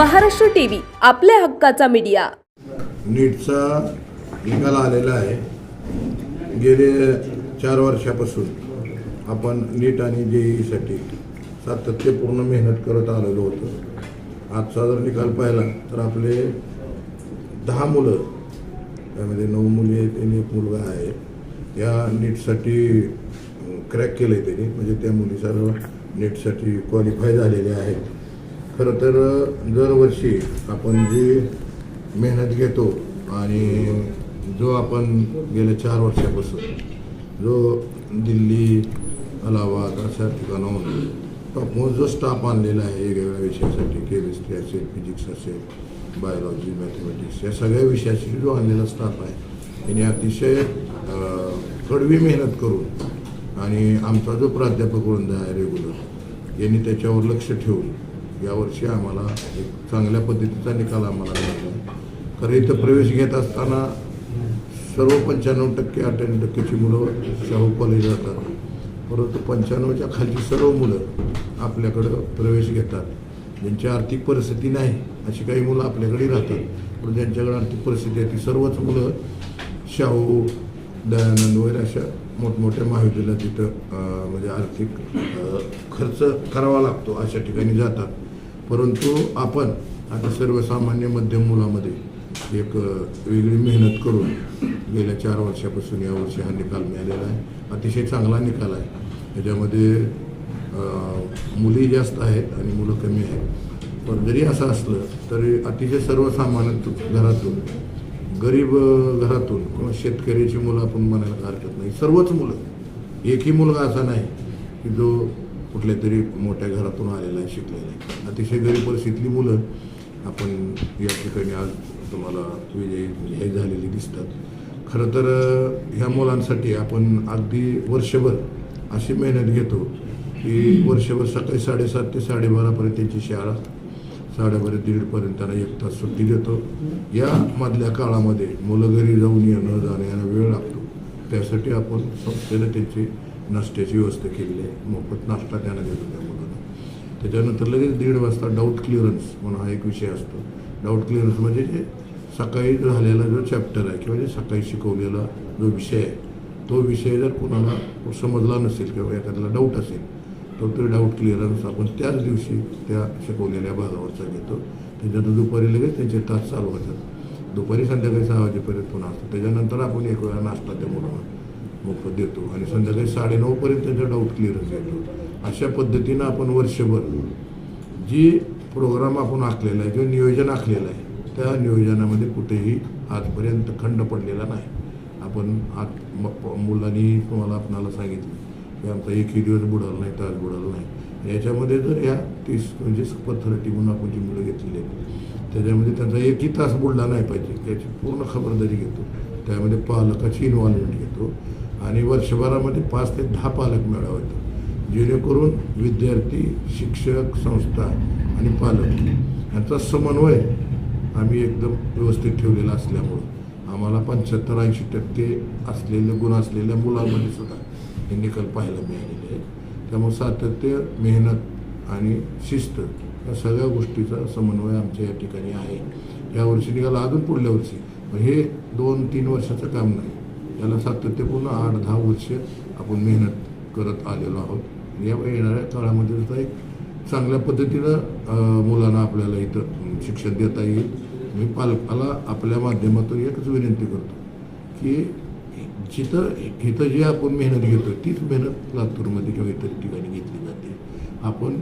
Maharashtra TV आपल्या हक्काचा media. नीटचा निकाल आलेला आहे. गेले चार वर्षापासून आपण नीट आणि जेईसाठी सातत्यपूर्ण मेहनत करत आलेलो होतो. आजचा जर निकाल पाहिला तर आपले दहा मुलं त्यामध्ये नऊ मुली आहेत आणि एक मुलगा आहे. या नीटसाठी क्रॅक केलं आहे त्यांनी. म्हणजे त्या मुली सर्व नीटसाठी क्वालिफाय झालेल्या आहेत. खरं तर दरवर्षी आपण जी मेहनत घेतो आणि जो आपण गेल्या चार वर्षापासून जो दिल्ली अलाहाबाद अशा ठिकाणाहून टॉपमोस्ट जो स्टाफ आणलेला आहे वेगवेगळ्या विषयासाठी केमिस्ट्री असेल फिजिक्स असेल बायोलॉजी मॅथमॅटिक्स या सगळ्या विषयाशी जो आणलेला स्टाफ आहे त्यांनी अतिशय कडवी मेहनत करून आणि आमचा जो प्राध्यापक वृंद आहे रेग्युलर यांनी त्याच्यावर लक्ष ठेवून यावर्षी आम्हाला एक चांगल्या पद्धतीचा निकाल आम्हाला मिळाला. खरं इथं प्रवेश घेत असताना सर्व पंच्याण्णव टक्के अठ्ठ्याण्णव टक्केची मुलं शाहू कॉलेज जातात. परंतु पंच्याण्णवच्या खालची सर्व मुलं आपल्याकडं प्रवेश घेतात. ज्यांची आर्थिक परिस्थिती नाही अशी काही मुलं आपल्याकडे राहतात. पण ज्यांच्याकडे आर्थिक परिस्थिती आहे ती सर्वच मुलं शाहू दयानंद वगैरे अशा मोठमोठ्या महाविद्यालयात तिथं म्हणजे आर्थिक खर्च करावा लागतो अशा ठिकाणी जातात. परंतु आपण आता सर्वसामान्य मध्यम मुलामध्ये एक वेगळी मेहनत करून गेल्या चार वर्षापासून यावर्षी हा निकाल मिळालेला आहे. अतिशय चांगला निकाल आहे. त्याच्यामध्ये मुली जास्त आहेत आणि मुलं कमी आहेत. पण जरी असं असलं तरी अतिशय सर्वसामान्य घरातून गरीब घरातून किंवा शेतकऱ्याची मुलं आपण म्हणायला हरकत नाही. सर्वच मुलं एकही मुलगा असा नाही की जो कुठल्या तरी मोठ्या घरातून आलेला आहे शिकलेला आहे. अतिशय गरीब परिस्थितीतली मुलं आपण या ठिकाणी आज तुम्हाला विजयी हे झालेली दिसतात. खरं तर ह्या मुलांसाठी आपण अगदी वर्षभर अशी मेहनत घेतो की वर्षभर सकाळी साडेसात ते साडेबारापर्यंत त्यांची शाळा साडेबारा दीडपर्यंत त्यांना एक तास सुट्टी देतो. या मधल्या काळामध्ये मुलं घरी जाऊन येणं जाणं यांना वेळ लागतो. त्यासाठी आपण संस्थेनं त्यांची नाश्त्याची व्यवस्था केलेली आहे मोफत नाश्ता त्यांना देतो त्या मुलांना त्याच्यानंतर लगेच दीड वाजता डाऊट क्लिअरन्स म्हणून हा एक विषय असतो. डाऊट क्लिअरन्स म्हणजे जे सकाळी झालेला जो चॅप्टर आहे किंवा जे सकाळी शिकवलेला जो विषय आहे तो विषय जर कोणाला समजला नसेल किंवा एखाद्याला डाऊट असेल तर तो डाऊट क्लिअरन्स आपण त्याच दिवशी त्या शिकवलेल्या भागावरचा घेतो. त्याच्यानंतर दुपारी लगेच त्यांचे तास चालू होतात. दुपारी संध्याकाळी सहा वाजेपर्यंत पुन्हा असतो त्याच्यानंतर आपण एक वेळा नाश्ता त्या मुलांना मोफत देतो. आणि संध्याकाळी साडेनऊपर्यंत त्यांचा डाऊट क्लिअरन्स घेतो अशा पद्धतीनं आपण वर्षभर जी प्रोग्राम आपण आखलेला आहे किंवा नियोजन आखलेलं आहे त्या नियोजनामध्ये कुठेही आजपर्यंत खंड पडलेला नाही. आपण आज म- मुलांनी तुम्हाला आपणाला सांगितलं की आमचा एकही दिवस बुडाला नाही तास बुडाला नाही. याच्यामध्ये जर या तीस म्हणजे सुपर थर्टी म्हणून आपण जी मुलं घेतलेली आहेत त्याच्यामध्ये त्यांचा एकही तास बुडला नाही पाहिजे याची पूर्ण खबरदारी घेतो. त्यामध्ये पालकाची इन्व्हॉल्वमेंट घेतो. आणि वर्षभरामध्ये पाच ते दहा पालक मेळावा जेणेकरून विद्यार्थी शिक्षक संस्था आणि पालक यांचा समन्वय आम्ही एकदम व्यवस्थित ठेवलेला असल्यामुळं. आम्हाला पंच्याहत्तर ऐंशी टक्के असलेले गुण असलेल्या मुलांमध्ये सुद्धा हे निकाल पाहायला मिळालेले आहेत. त्यामुळे सातत्य मेहनत आणि शिस्त या सगळ्या गोष्टीचा समन्वय आमच्या या ठिकाणी आहे. या वर्षी निघाला अजून पुढल्या वर्षी. हे दोन तीन वर्षाचं काम नाही. याला सातत्यपूर्ण आठ दहा वर्ष आपण मेहनत करत आलेलो आहोत. या येणाऱ्या काळामध्ये सुद्धा एक चांगल्या पद्धतीनं मुलांना आपल्याला इथं शिक्षण देता येईल. मी पालकाला आपल्या माध्यमातून एकच विनंती करतो की जिथं इथं जी आपण मेहनत घेतो तीच मेहनत लातूरमध्ये किंवा इतर ठिकाणी घेतली जाते. आपण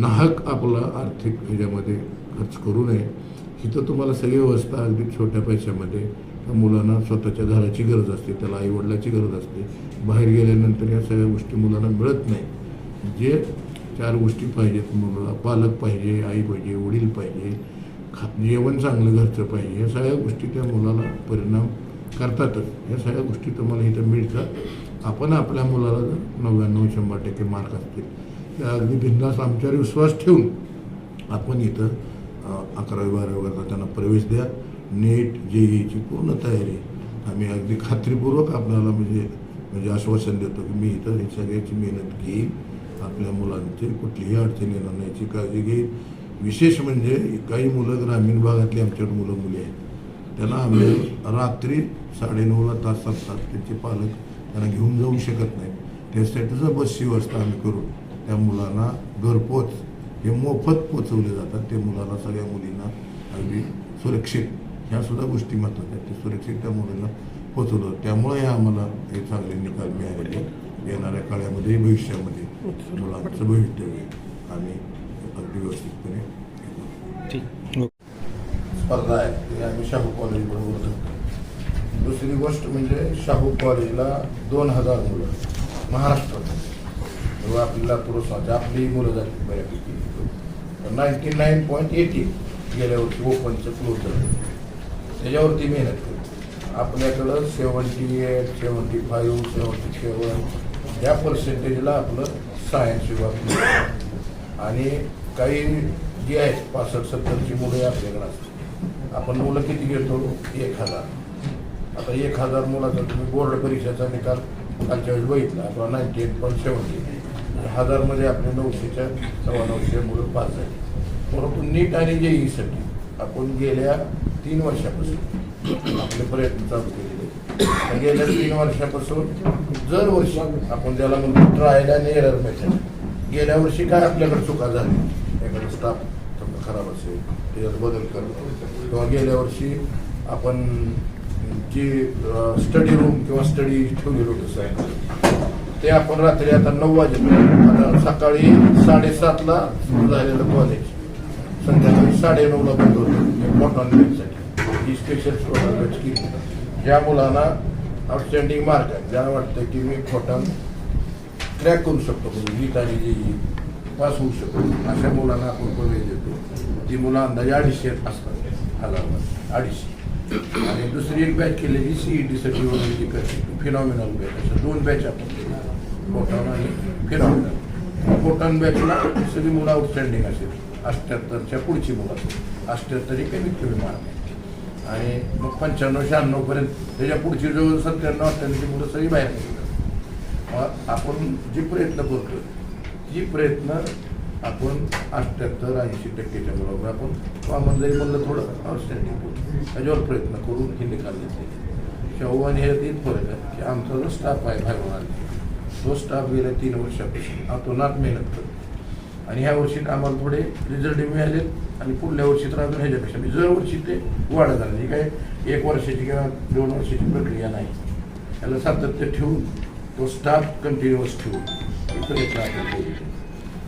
नाहक आपला आर्थिक ह्याच्यामध्ये खर्च करू नये. इथं तुम्हाला सगळी व्यवस्था अगदी छोट्या पैशामध्ये मुलांना स्वतःच्या घराची गरज असते त्याला आईवडिलाची गरज असते. बाहेर गेल्यानंतर या सगळ्या गोष्टी मुलांना मिळत नाही. जे चार गोष्टी पाहिजेत मुलाला पालक पाहिजे आई पाहिजे वडील पाहिजे खा जेवण चांगलं घरचं पाहिजे या सगळ्या गोष्टी त्या मुलाला परिणाम करतातच. या सगळ्या गोष्टी तुम्हाला इथं मिळतात. आपण आपल्या मुलाला जर नव्याण्णव शंभर टक्के मार्क असतील त्या अगदी बिंदास आमच्यावर विश्वास ठेवून आपण इथं अकरावी बारावी करता त्यांना प्रवेश द्या. नीट जेईची पूर्ण तयारी. आम्ही अगदी खात्रीपूर्वक आपल्याला म्हणजे म्हणजे आश्वासन देतो की मी इथं ही सगळ्याची मेहनत घेईन. आपल्या मुलांची कुठलीही अडचण येणार नाही. याची काळजी घेईन. विशेष म्हणजे काही मुलं ग्रामीण भागातली आमच्याकडे मुलं मुली आहेत. त्यांना आम्ही रात्री साडेनऊला तास असतात त्यांचे पालक त्यांना घेऊन जाऊ शकत नाही त्यासाठीच बसची व्यवस्था आम्ही करू त्या मुलांना घरपोच हे मोफत पोचवले जातात. ते मुलांना सगळ्या मुलींना अगदी सुरक्षित ह्या सुद्धा गोष्टी महत्त्वाच्या ते सुरक्षित त्या मुलांना पोचवलं त्यामुळे आम्हाला हे चांगले निकाल मिळालेले येणाऱ्या काळामध्ये भविष्यामध्ये मुलांचं भवितव्य आम्ही अगदी व्यवस्थितपणे. स्पर्धा आहे. ती आम्ही शाहू कॉलेज बरोबर धरतो. दुसरी गोष्ट म्हणजे शाहू कॉलेजला दोन हजार मुलं महाराष्ट्रात तेव्हा आपल्याला पुरुषांची आपली मुलं झाली बऱ्यापैकी. नाईन्टी नाईन पॉईंट एटी गेल्या वर्षी ओपनचं क्लोज झालं. त्याच्यावरती मेहनत करतो आपल्याकडं seventy eight seventy five seventy seven या पर्सेंटेजला आपलं सायन्स विभाग आणि काही जी आहेत पासष्ट सत्तरची मुलं आपल्याकडे असतात. आपण मुलं किती घेतो? एक हजार. आता एक हजार मुलाचा तुम्ही बोर्ड परीक्षेचा निकाल कालच्या वेळेस बघितला. आपला नाईन्टी एट पॉईंट सेवन्टी हजारमध्ये आपले नऊशेच्या सव्वा नऊशे मुलं पास झाली. परंतु नीट आणि जेईसाठी आपण गेल्या तीन वर्षापासून. आपले प्रयत्न चालू केलेले आणि गेल्या तीन वर्षापासून दरवर्षी आपण त्याला म्हणतो ट्रायल आणि एरर मेथड गेल्या वर्षी काय आपल्याकडे चुका झाली एखादा स्टाफ समजा खराब असेल त्याच्यात बदल करणं किंवा गेल्या वर्षी आपण जी स्टडी रूम किंवा स्टडी ठेवलेली होती सायंकाळी ते आपण रात्री आता नऊ वाजेपर्यंत आता सकाळी साडेसातला सुरू झालेलं कॉलेज संध्याकाळी साडे नऊला बंद होतं. डिस्कशन प्रोग्रामच की ज्या मुलांना आउटस्टँडिंग मार्क आहे. ज्याला वाटतं की मी कॉटन क्रॅक करू शकतो म्हणजे नीट आणि जे पास होऊ शकतो. अशा मुलांना आपण प्रवेश देतो. ती मुलं अंदाजे अडीचशे असतात हजार अडीचशे. आणि दुसरी एक बॅच केलेली सीईटी साठी वगैरे जी करते फिनॉमिनल बॅच असं दोन बॅच आपण केल्या. फोटॉन आणि फिनॉमिनल फोटॉन बॅचला सगळी मुलं आउटस्टँडिंग असेल. अष्ट्याहत्तरच्या पुढची मुलं असेल. अठ्ठ्याहत्तर ही कमीत कमी मार्क आहे. आणि मग पंच्याण्णव शहाण्णव पर्यंत. त्याच्या पुढची जवळ सत्त्याण्णव अठ्ठ्याण्णवची मुलं सगळी बाहेर मग आपण जे प्रयत्न करतो जी प्रयत्न आपण अठ्ठ्याहत्तर ऐंशी टक्केच्या बरोबर आपण कॉमन जरी म्हणलं थोडं आउटस्टँडिंग करू त्याच्यावर प्रयत्न करून हे निकाल घेतले. शाहू आणि हे तीन फरक आहे की आमचा जो स्टाफ आहे बाहेरून तो स्टाफ गेल्या तीन वर्षापासून आतोनात मेहनत करतो आणि ह्या वर्षी आम्हाला थोडे रिझल्ट मिळाले आणि पुढल्या वर्षी तर अजून ह्याच्यापेक्षा म्हणजे दरवर्षी ते वाढत झाले ही म्हणजे काय एक वर्षाची किंवा दोन वर्षाची प्रक्रिया नाही. त्याला सातत्य ठेवून तो स्टाफ कंटिन्युअस ठेवून प्रयत्न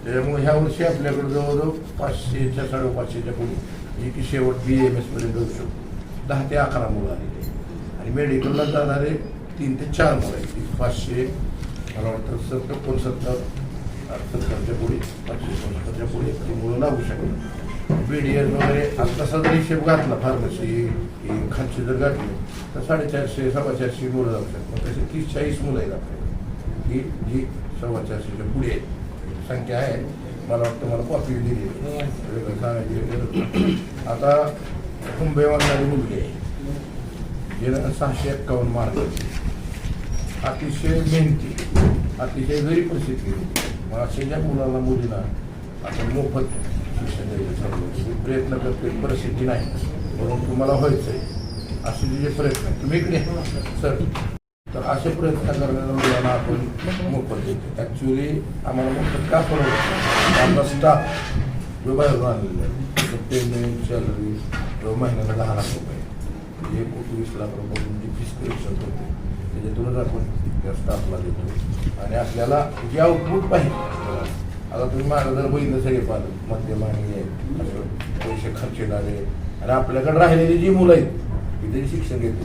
त्याच्यामुळे ह्या वर्षी आपल्याकडे जवळजवळ पाचशेच्या साडेपाचशेच्या पुढे जे की शेवट बी एम एसपर्यंत जाऊ शकतो. दहा ते अकरा मुलं आलेले आणि मेडिकलला जाणारे तीन ते चार मुलं आहेत. पाचशे मला वाटतं सत्तर एकोणसत्तर सत्तरच्या पुढे पाचशे एकोणसत्तरच्या पुढे ती मुलं लागू शकतात. बी डी एस वगैरे आता तसा जर हिशेब घातला फार्मसी खालची जर घातली तर साडेचारशे सव्वा चारशे मुलं जाऊ शकतात. मग तसे तीस चाळीस मुलं आहेत आपल्याकडे ही जी सव्वा चारशेच्या पुढे आहेत संख्या आहे मला वाटतं मला कॉपी दिली वेगळं सांगायची आता कुंभेवांनारी मुलगी आहे. जिला सहाशे एक्कावन्न मार्क अतिशय मेहनती अतिशय गरीब परिस्थिती मग अशा ज्या मुलाला मुलीला आपण मोफत शिक्षण द्यायचं चालू प्रयत्न करते परिस्थिती नाही. म्हणून तुम्हाला व्हायचं आहे असे जे प्रयत्न आहेत. तुम्ही इकडे सर तर असे प्रयत्न करणाऱ्या मुलांना आपण मोफत देतो. ॲक्च्युली आम्हाला मोफत का परवडतं आमचा स्टाफ जो बाहेरून आणलेला आहे. पेमेंट सॅलरी जो महिन्याला दहा लाख रुपये. म्हणजे एक वीस लाख रुपये तुमची फीस कलेक्शन करतो त्याच्यातूनच आपण त्या स्टाफला देतो आणि आपल्याला जे आउटपुट पाहिजे. आता तुम्ही माझं जर बघितलं सगळे पालक मध्यम आणि असं पैसे खर्चेणारे आणि आपल्याकडे राहिलेली जी मुलं आहेत की तरी शिक्षण घेते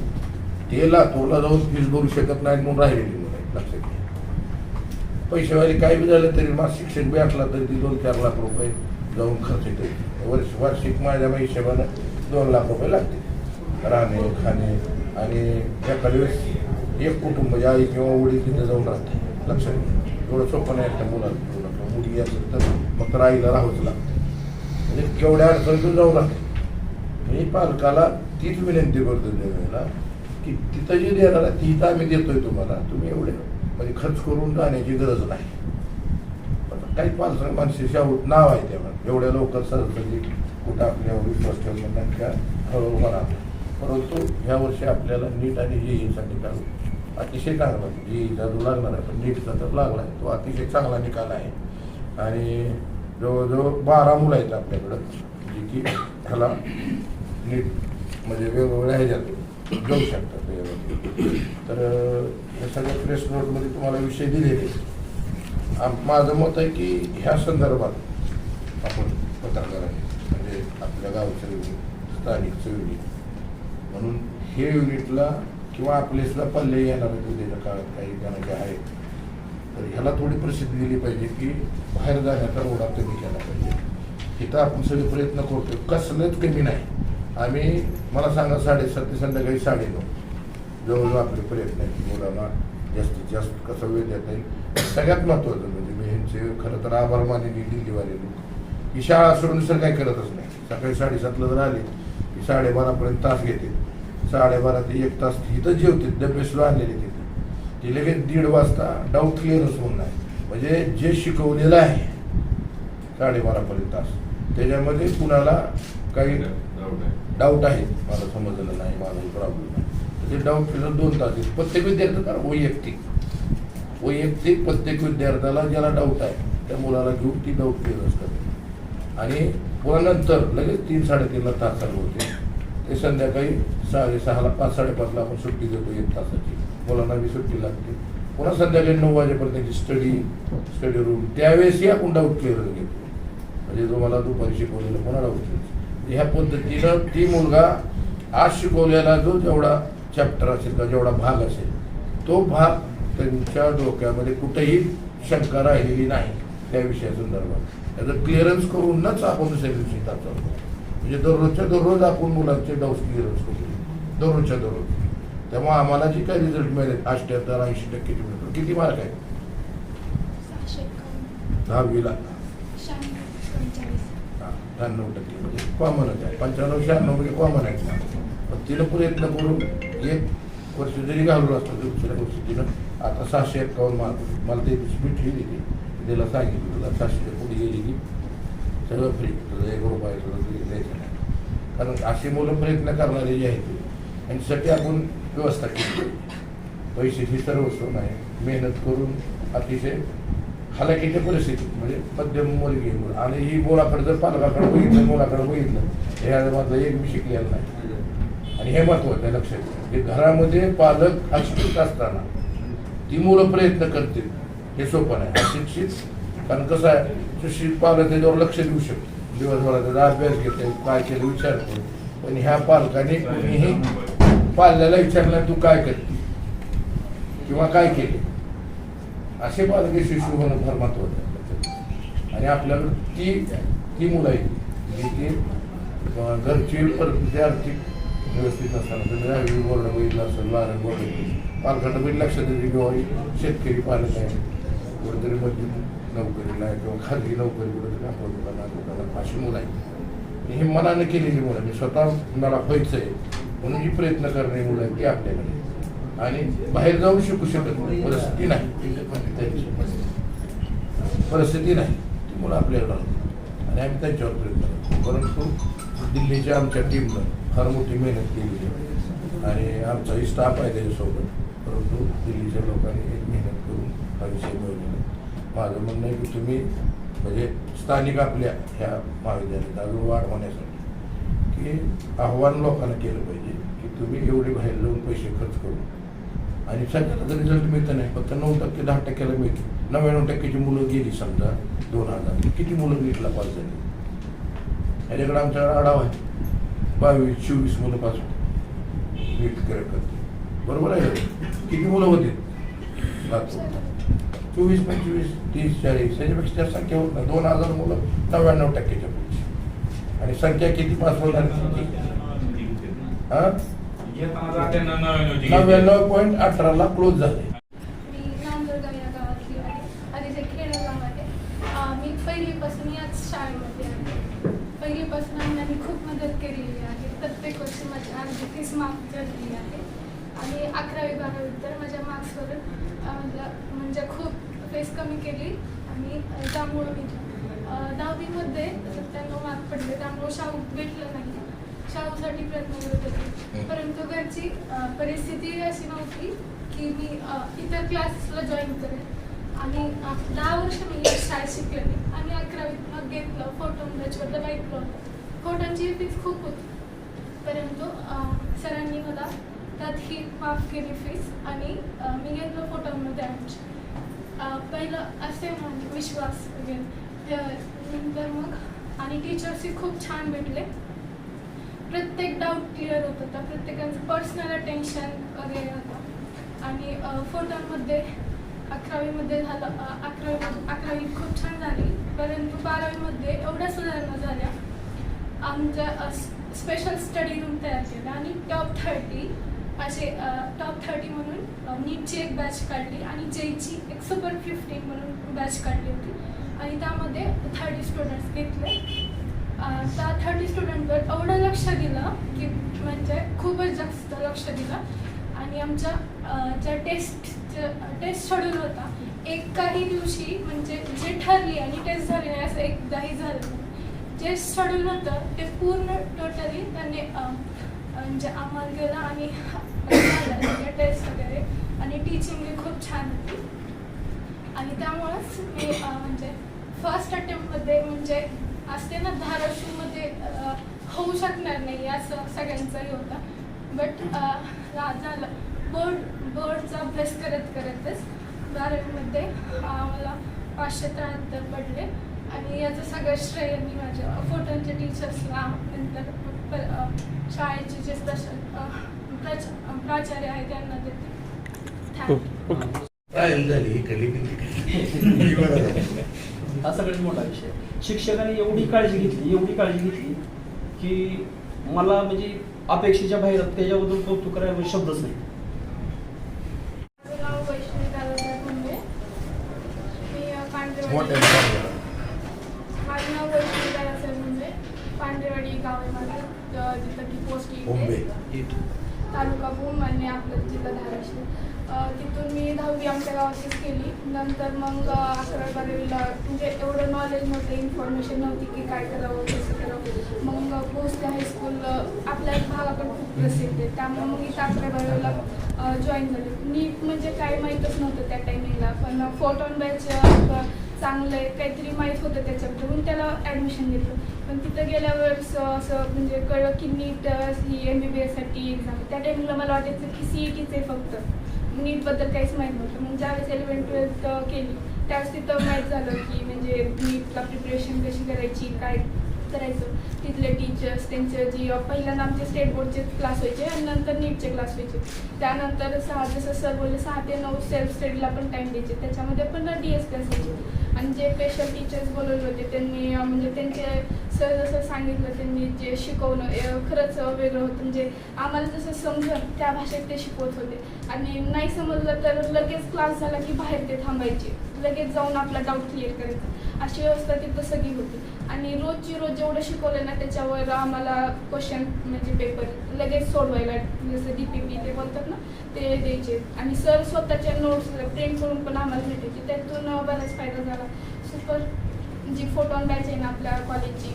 ते लातूरला जाऊन फीस भरू शकत नाहीत म्हणून राहिलेली मुलं आहेत लक्षात घ्या. पैसेवाले काय बी झालं तरी माझं शिक्षण बी असला तरी ती दोन चार लाख रुपये जाऊन खर्च येते वर्ष वार्षिक माझ्या हिशोबानं दोन लाख रुपये लागते राहणे खाणे आणि त्या दिवस एक कुटुंब जे आई किंवा वडील तिथे जाऊन राहते. लक्षात घ्या. एवढं सोपं नाही त्या मुलाला. मुलगी असेल तर मग तर आईला राहूच लागते. म्हणजे केवढ्या अडचणीतून जाऊन राहते. मी पालकाला तीच विनंती करतो वेळेला की तिथं जे देणार आहे तिथं आम्ही देतोय तुम्हाला. तुम्ही एवढे म्हणजे खर्च करून जाण्याची गरज नाही. काही पाच माणसे शाहूत नाव आहे तेव्हा. एवढ्या लवकर सहजसहजी कुठं आपल्यावर विश्वास ठेवून नाही का हळूहळू होणार परंतु ह्या वर्षी आपल्याला नीट आणि जे ईसाठी काढू अतिशय चांगला जेईचा जो लागणार आहे पण नीटचा तर लागला आहे. तो अतिशय चांगला निकाल आहे. आणि जवळजवळ बारा मुलं आहेत आपल्याकडं जी की ह्याला नीट म्हणजे वेगवेगळ्या ह्याच्यात जाऊ शकतात. तर हे सगळ्या प्रेस नोटमध्ये तुम्हाला विषय दिलेले. माझं मत आहे की ह्या संदर्भात आपण पत्रकारांनी म्हणजे आपल्या गावचं स्थानिक स्थानिकचं म्हणून हे युनिटला किंवा आपलेसला पल्ले येणार आहेत उद्याच्या काळात काही जणांचे आहेत. तर ह्याला थोडी प्रसिद्धी दिली पाहिजे की बाहेर जाण्याचा रोडा कमी केला पाहिजे. इथं आपण सगळे प्रयत्न करतो कसलंच कमी नाही. आम्ही मला सांगा साडेसात ते संध्याकाळी साडेनऊ जवळजवळ आपले प्रयत्न आहेत मुलांना जास्तीत जास्त कसा वेळ देता येईल. सगळ्यात महत्त्वाचं म्हणजे मी ह्यांचे खरं तर आभार माने दिल्लीवाले लोक. ही शाळा सोडून सर काही करतच नाही. सकाळी साडेसातला जर आले की साडेबारापर्यंत तास घेते साडेबारा ते एक तास इथं जेवते डबे सुद्धा आणलेले तिथे. ती लगेच दीड वाजता डाऊट क्लिअरच होऊन नाही म्हणजे जे शिकवलेलं आहे साडेबारापर्यंत तास. त्याच्यामध्ये कुणाला काही डाऊट आहे. मला समजलं नाही मला प्रॉब्लेम नाही तर ते डाऊट क्लिअर दोन तास. प्रत्येक विद्यार्थ्याला वैयक्तिक. वैयक्तिक प्रत्येक विद्यार्थ्याला ज्याला डाऊट आहे त्या मुलाला घेऊन ती डाऊट क्लिअर असतात. आणि पुन्हा नंतर लगेच तीन साडेतीनला तास चालू होते. ते संध्याकाळी साडेसहाला पाच साडेपाचला आपण सुट्टी देतो एक तासाची. मुलांना बी सुट्टी लागते. पुन्हा संध्याकाळी नऊ वाजेपर्यंत स्टडी स्टडी रूम त्यावेळेसही आपण डाऊट क्लिअर घेतो. म्हणजे जो मला दुपारी शिकवलेलं पुन्हा डाऊट क्लिअर ह्या पद्धतीनं ती मुलगा आज शिकवलेला जो जेवढा चॅप्टर असेल का जेवढा भाग असेल तो भाग त्यांच्या डोक्यामध्ये कुठेही शंका राहिलेली नाही. त्या विषयासंदर्भात. त्याचं क्लिअरन्स करूनच आपण दुसऱ्या दिवशी जातो. म्हणजे दररोजच्या दररोज आपण मुलांचे डाऊट क्लिअरन्स करू दररोजच्या दररोज. त्यामुळे आम्हाला जी काही रिझल्ट मिळेल अष्ट्याहत्तर ऐंशी मिळतो किती मार्क आहे? एकावन्न. दहावीला. शहाण्णव टक्के. म्हणजे कॉमनच आहे. पंच्याण्णव शहाण्णव म्हणजे कॉमन आहे. पण तिनं प्रयत्न करून एक वर्ष जरी घालून असतं दुसऱ्या वर्षी तिनं आता सहाशे एक्कावन्न मार्क मला ते स्पीट ही दिली. तिला सांगितलं तुला सहाशे पुढे गेली की सगळं फ्री तुझं एक रुपये तुला द्यायचं नाही कारण अशी मुलं प्रयत्न करणारे जे आहेत यांच्यासाठी आपण व्यवस्था केली. पैसे ही सर्वस्व नाही. मेहनत करून अतिशय हालाकीच्या परिस्थितीत म्हणजे मध्यमवर्गीय मुलं. आणि ही मुलाकडे जर पालकाकडे बघितलं मुलाकडे बघितलं माझं एक मी शिकलेलं नाही. आणि हे महत्वाचं आहे लक्षात की घरामध्ये पालक अशिक्षित असताना ती मुलं प्रयत्न करतील हे सोपं नाही. अशिक्षित कारण कसं आहे कृषी पालक त्याच्यावर लक्ष देऊ शकतो. दिवसभराचा त्याचा अभ्यास घेते काय केलं विचारतो पण ह्या पालकाने कोणीही पाल्याला विचारलं तू काय करते? किंवा काय केले? असे पालक शिशू होणं फार महत्वाचं आणि आपल्याकडे ती ती मुलं आहेत जी ती घरची परिस्थिती आर्थिक व्यवस्थित असताना दहावी बोर्ड बघितलं असेल बारावी बोर्ड बघितलं पालकांना पण लक्षात येते किंवा शेतकरी पालक आहे कोणतरी मध्यम नोकरीला आहे किंवा खाजगी नोकरी कुठेतरी आपण दुकानात अशी मुलं आहेत. हे मनानं केलेली मुलं मी स्वतः मला व्हायचं आहे म्हणून जी प्रयत्न करणारी मुलं आहेत ती आपल्याकडे आणि बाहेर जाऊ शिकू शकत नाही. परिस्थिती नाही. त्यांची परिस्थिती नाही. ती मुलं आपल्याकडे आणि आम्ही त्यांच्यावर प्रयत्न करतो. परंतु दिल्लीच्या आमच्या टीमनं फार मोठी मेहनत केली आहे. आणि आमचाही स्टाफ आहे त्याच्यासोबत. परंतु दिल्लीच्या लोकांनी हा विषय मिळवलेला माझं म्हणणं आहे की तुम्ही म्हणजे स्थानिक आपल्या ह्या महाविद्यालयात अजून वाढ होण्यासाठी की आव्हान लोकांना केलं पाहिजे की तुम्ही एवढे बाहेर जाऊन पैसे खर्च करून आणि सगळ्याला तर रिझल्ट मिळतं नाही फक्त नऊ टक्के दहा टक्क्याला मिळते. नव्याण्णव टक्क्याची मुलं गेली समजा दोन हजार. किती मुलं नीटला पास झाली? याच्याकडे आमच्याकडे आढावा आहे. बावीस चोवीस मुलं पास होते. नीट करते. बरोबर आहे? किती मुलं होते? चोवीस पंचवीस तीस चाळीस त्याच्यापेक्षा जास्त संख्या होत नाही. दोन हजार मुलं नव्याण्णव टक्क्याच्या पुढची. आणि संख्या किती? पास होणार नव्याण्णव पॉईंट अठराला क्लोज झाले. आणि ते खेडं गाव पहिलीपासून याच शाळेमध्ये आहे. पहिलीपासून आम्ही खूप मदत केलेली आहे. प्रत्येक वर्षी माझी आमची तीस मार्क झालेली आहे. आणि अकरावी बारावी तर माझ्या मार्क्सवर म्हणजे खूप फेस कमी केली आणि त्यामुळं मी दहावीमध्ये त्यांना मार्क पडले त्यामुळं शाहू भेटलं नाही. शाहूसाठी प्रयत्न करत होते. परंतु घरची परिस्थिती अशी नव्हती की मी इतर क्लासेसला जॉईन करेन. आणि दहा वर्ष मी शाळेत शिकले आणि अकरावीत मग घेतलं फोटोन बॅचमधलं बघितलं. होतं फोटोंची फीस खूप होती. परंतु सरांनी मला त्यात ही माफ केली फीस आणि मी घेतलं फोटोमध्ये ॲडमिशन पहिलं असे म्हणजे विश्वास वगैरे नंतर मग आणि टीचर्सही खूप छान भेटले. प्रत्येक डाऊट क्लिअर होत होता प्रत्येकाचं पर्सनल अटेन्शन वगैरे होतं. आणि फोटोमध्ये अकरावीमध्ये झालं अकरावी अकरावी खूप छान झाली परंतु बारावीमध्ये एवढ्या सुधारणा झाल्या. आमच्या स्पेशल स्टडी रूम तयार केला आणि टॉप थर्टी असे टॉप थर्टी म्हणून नीटची एक बॅच काढली आणि जेईची एक सुपर फिफ्टीन म्हणून बॅच काढली होती. आणि त्यामध्ये थर्टी स्टुडंट्स घेतले. त्या थर्टी स्टुडंटवर एवढं लक्ष दिलं की म्हणजे खूपच जास्त लक्ष दिलं. आणि आमच्या ज्या टेस्ट टेस्ट शेड्यूल होता एकाही दिवशी म्हणजे जे ठरली आणि टेस्ट झाली नाही असं एकदाही झालं जे शेड्यूल होतं ते पूर्ण टोटली त्यांनी म्हणजे आम्हाला गेलं आणि टेस्ट वगैरे. आणि टीचिंग खूप छान होती. आणि त्यामुळंच मी म्हणजे फर्स्ट अटेम्प्टमध्ये म्हणजे असते ना धाराशिवमध्ये होऊ शकणार नाही असं सगळ्यांचंही होतं. बट झालं बोर्ड बोर्डचा अभ्यास करत करतच बारावीमध्ये मला पाचशे त्र्याहत्तर पडले. आणि याचं सगळं श्रेय मी माझ्या फोटोंच्या टीचर्सला नंतर प- शाळेचे जे स्पेशल प्राचार्य आहे त्यांना देते झाली हा सगळ्यात मोठा विषय. शिक्षकांनी एवढी काळजी घेतली एवढी काळजी घेतली की मला म्हणजे अपेक्षेच्या बाहेर त्याच्याबद्दल कौतुक करायला शब्दच नाही. माझं नाव वैष्णवी दादासाहेब मुंबे मी अ, पांढरेवाडी गाव आहे माझं पोस्ट मुंबई. तालुका भूम आणि आपलं जिल्हा धाराशिव. तिथून मी दहावी आमच्या गावातच केली. नंतर मग अकरा बारावीला म्हणजे एवढं नॉलेज नव्हतं इन्फॉर्मेशन नव्हती की काय करावं कसं करावं. मग भोसले हायस्कूल आपल्या भागाकडे खूप प्रसिद्ध आहे. त्यामुळे मग इथं अकरा बारावीला जॉईन झाले. नीट म्हणजे काय माहीतच नव्हतं त्या टायमिंगला पण फोटोन बॅच चांगलं आहे काहीतरी माहीत होतं त्याच्याबद्दल. म्हणून त्याला ॲडमिशन घेतलं. पण तिथं गेल्यावर स- असं म्हणजे कळलं की नीट ही एम बी बी एससाठी एक्झाम त्या टायमिंगला मला वाटायचं की सी ई टीच आहे फक्त. नीटबद्दल काहीच माहीत नव्हतं. मग ज्यावेळेस इलेवन ट्वेल्थ केली त्यावेळेस तिथं माहीत झालं की म्हणजे नीटला प्रिपरेशन कशी करायची काय करायचं. तिथले टीचर्स त्यांचे जी पहिल्यांदा आमचे स्टेट बोर्डचे क्लास व्हायचे आणि नंतर नीटचे क्लास व्हायचे. त्यानंतर सहा जसं सर बोलले सहा ते नऊ सेल्फ स्टडीला पण टाईम द्यायचे. त्याच्यामध्ये पण डी एस क्लास व्हायचे. आणि जे स्पेशल टीचर्स बोलवले होते त्यांनी म्हणजे त्यांचे सर जसं सांगितलं त्यांनी जे शिकवणं खरंच वेगळं होतं. म्हणजे आम्हाला जसं समजलं त्या भाषेत ते शिकवत होते. आणि नाही समजलं तर लगेच क्लास झाला की बाहेर ते थांबायचे. लगेच जाऊन आपला डाऊट क्लिअर करायचा. अशी व्यवस्था तिथं सगळी होती. आणि रोजची रोज जेवढं शिकवलं ना त्याच्यावर आम्हाला क्वेश्चन म्हणजे पेपर लगेच सोडवायला जसं डी पी पी ते बोलतात ना ते द्यायचे. आणि सर स्वतःच्या नोट्स प्रिंट करून पण आम्हाला भेटायचे. त्यातून बराच फायदा झाला. सुपर जी फोटोन बॅच आहे ना आपल्या कॉलेजची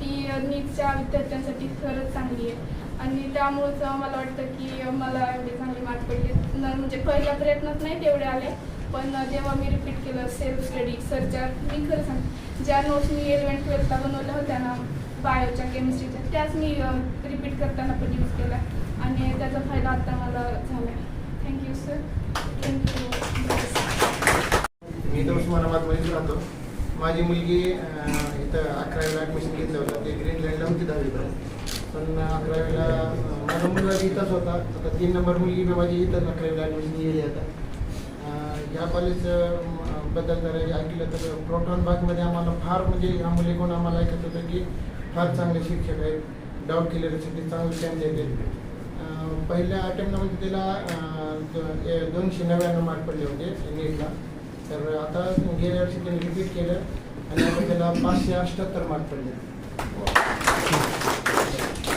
ती नीटच्या विद्यार्थ्यांसाठी खरंच चांगली आहे. आणि त्यामुळंच मला वाटतं की मला एवढे चांगले मार्क पडले. न- म्हणजे पहिल्या प्रयत्नात नाही तेवढे आले पण जेव्हा मी रिपीट केलं सेल्फ स्टडी सरच्या मी खरं सांग ज्या नोट्स मी इलेवन ट्वेल्थला बनवल्या होत्या ना बायोच्या केमिस्ट्रीच्या त्याच मी रिपीट करताना पण यूज केला आणि त्याचा फायदा आत्ता मला झाला थँक्यू सर थँक्यू मी तर उस्मानाबादमध्येच राहतो. माझी मुलगी इथं अकरावीला ॲडमिशन घेतलं होतं. ते ग्रीनलँडला होती दहावीपर्यंत पण अकरावीला माझा मुलगा इथंच होता. आता तीन नंबर मुलगी बी माझी इथं अकरावीला ॲडमिशन गेली आता. ह्या कॉलेजबद्दल जर ऐकलं तर प्रोटॉन बागमध्ये आम्हाला फार म्हणजे ह्या मुलीकडून आम्हाला ऐकत होतं की फार चांगले शिक्षक आहेत. डाऊट क्लिअरसाठी चांगले टाईम देते पहिल्या अटेम्प्टमध्ये म्हणजे तिला दोनशे नव्याण्णव मार्क पडले होते नीटला तर आता गेल्या वर्षी त्यांनी रिपीट केलं आणि आता त्याला पाचशे अठ्ठ्याहत्तर मार्क पडले.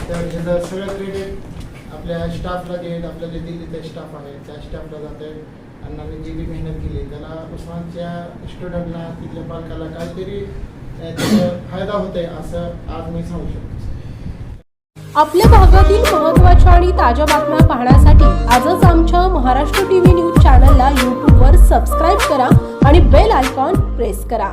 तर ह्याचं सगळं क्रेडिट आपल्या स्टाफला देईल आहेत आपल्या जे दिल्लीचे स्टाफ आहे त्या स्टाफला जात आहे अण्णांनी जी बी मेहनत केली त्याला उस्मानच्या स्टुडंटला तिथल्या पालकाला काहीतरी त्याचा फायदा होत आहे असं आज मी सांगू शकतो. आपल्या भागातील महत्त्वाच्या आणि ताज्या बातम्या पाहण्यासाठी आजच आमच्या महाराष्ट्र टीव्ही न्यूज चॅनलला यूट्यूबवर सबस्क्राईब करा आणि बेल आयकॉन प्रेस करा.